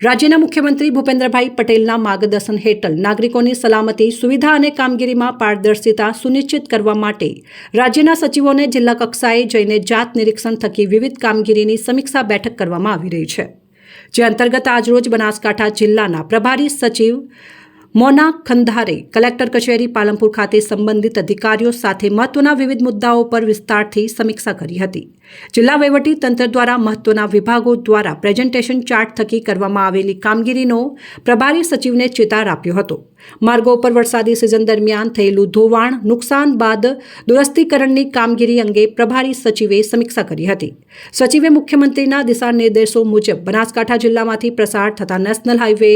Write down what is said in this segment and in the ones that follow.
રાજ્યના મુખ્યમંત્રી ભૂપેન્દ્રભાઈ પટેલના માર્ગદર્શન હેઠળ નાગરિકોની સલામતી, સુવિધા અને કામગીરીમાં પારદર્શિતા સુનિશ્ચિત કરવા માટે રાજ્યના સચિવોને જિલ્લા કક્ષાએ જઈને જાત નિરીક્ષણ થકી વિવિધ કામગીરીની સમીક્ષા બેઠક કરવામાં આવી રહી છે. જે અંતર્ગત આજરોજ બનાસકાંઠા જિલ્લાના પ્રભારી સચિવ મોના ખંધારે કલેક્ટર કચેરી પાલનપુર ખાતે સંબંધિત અધિકારીઓ સાથે મહત્વના વિવિધ મુદ્દાઓ પર વિસ્તારથી સમીક્ષા કરી હતી. જિલ્લા વહીવટી તંત્ર દ્વારા મહત્વના વિભાગો દ્વારા પ્રેઝન્ટેશન ચાર્ટ થકી કરવામાં આવેલી કામગીરીનો પ્રભારી સચિવને ચેતાર આપ્યો હતો. માર્ગો પર વરસાદી સિઝન દરમિયાન થયેલું ધોવાણ નુકસાન બાદ દુરસ્તીકરણની કામગીરી અંગે પ્રભારી સચિવે સમીક્ષા કરી હતી. સચિવે મુખ્યમંત્રીના દિશા નિર્દેશો મુજબ બનાસકાંઠા જિલ્લામાંથી પ્રસાર થતા national highway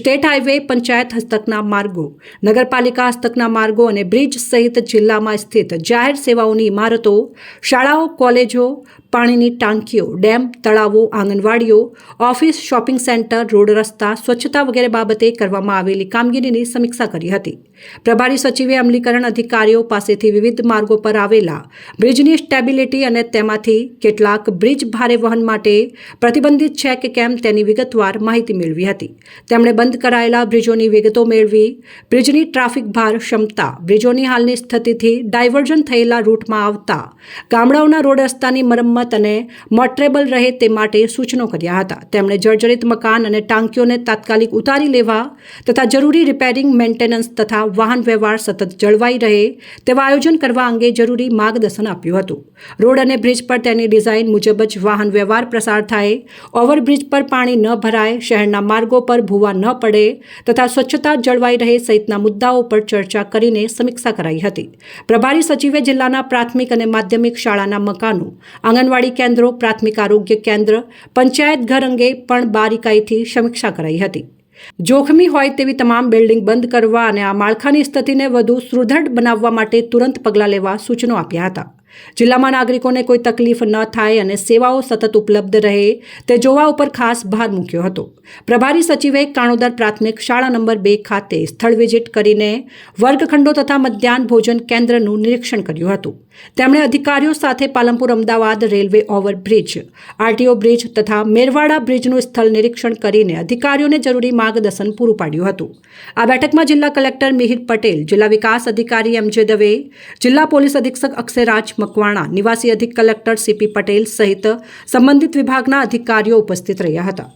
state highway panchayat હસ્તકના માર્ગો, નગરપાલિકા હસ્તકના માર્ગો અને બ્રિજ સહિત જિલ્લામાં સ્થિત જાહેર સેવાઓની ઇમારતો, શાળાઓ, કોલેજો, પાણીની ટાંકીઓ, ડેમ, તળાવો, આંગણવાડીઓ, ઓફિસ, શોપિંગ સેન્ટર, રોડ રસ્તા, સ્વચ્છતા વગેરે બાબતે કરવામાં આવેલી કામગીરીની સમીક્ષા કરી હતી. પ્રભારી સચિવે અમલીકરણ અધિકારીઓ પાસેથી વિવિધ માર્ગો પર આવેલા બ્રિજની સ્ટેબિલિટી અને તેમાંથી કેટલાક બ્રિજ ભારે વહન માટે પ્રતિબંધિત છે કે કેમ તેની વિગતવાર માહિતી મેળવી હતી. તેમણે બંધ કરાયેલા બ્રિજોની વિગતો મેળવી બ્રિજની ટ્રાફિક ભાર ક્ષમતા, બ્રિજોની હાલની સ્થિતિથી ડાયવર્ઝન થયેલા રૂટમાં આવતા, ગામડાઓના રોડ રસ્તાની મરમ્મત અને મોટરેબલ રહે તે માટે સૂચનો કર્યા હતા. તેમણે જર્જરિત મકાન અને ટાંકીઓને તાત્કાલિક ઉતારી લેવા તથા જરૂરી રિપેરિંગ, મેન્ટેનન્સ તથા વાહન વ્યવહાર સતત જળવાઈ રહે તેવા આયોજન કરવા અંગે જરૂરી માર્ગદર્શન આપ્યું હતું. રોડ અને બ્રિજ પર તેની ડિઝાઇન મુજબ જ વાહન વ્યવહાર પ્રસાર થાય, ઓવરબ્રિજ પર પાણી ન ભરાય, શહેરના માર્ગો પર ભૂવા ન પડે તથા સ્વચ્છતા જળવાઈ રહે સહિતના મુદ્દાઓ પર ચર્ચા કરીને સમીક્ષા કરાઈ હતી. પ્રભારી સચિવે જિલ્લાના પ્રાથમિક અને માધ્યમિક શાળાના મકાનો, આંગણવાડી કેન્દ્રો, પ્રાથમિક આરોગ્ય કેન્દ્ર, પંચાયત ઘર અંગે પણ બારીકાઈથી સમીક્ષા કરાઈ હતી. જોખમી હોય તેવી તમામ બિલ્ડિંગ બંધ કરવા અને આ માળખાની સ્થિતિને વધુ સુદૃઢ બનાવવા માટે તુરંત પગલાં લેવા સૂચનો આપ્યા હતા. જિલ્લામાં નાગરિકોને કોઈ તકલીફ ન થાય અને સેવાઓ સતત ઉપલબ્ધ રહે, તે જોવા ઉપર ખાસ ભાર મૂક્યો હતો. પ્રભારી સચિવે કાણોદર પ્રાથમિક શાળા નંબર બે ખાતે સ્થળ વિઝિટ કરીને વર્ગખંડો તથા મધ્યાહન ભોજન કેન્દ્રનું નિરીક્ષણ કર્યું હતું. તેમણે અધિકારીઓ સાથે Palanpur Ahmedabad railway overbridge, RTO bridge તથા મેરવાડા બ્રિજનું સ્થળ નિરીક્ષણ કરીને અધિકારીઓને જરૂરી માર્ગદર્શન પૂરું પાડ્યું હતું. આ બેઠકમાં જિલ્લા કલેક્ટર મિહિર પટેલ, જિલ્લા વિકાસ અધિકારી એમ જે દવે, જિલ્લા પોલીસ અધિક્ષક અક્ષયરાજ મકવાણા નિવાસી અધિક કલેક્ટર સીપી પટેલ સહિત સંબંધિત વિભાગના અધિકારીઓ ઉપસ્થિત રહ્યા હતા.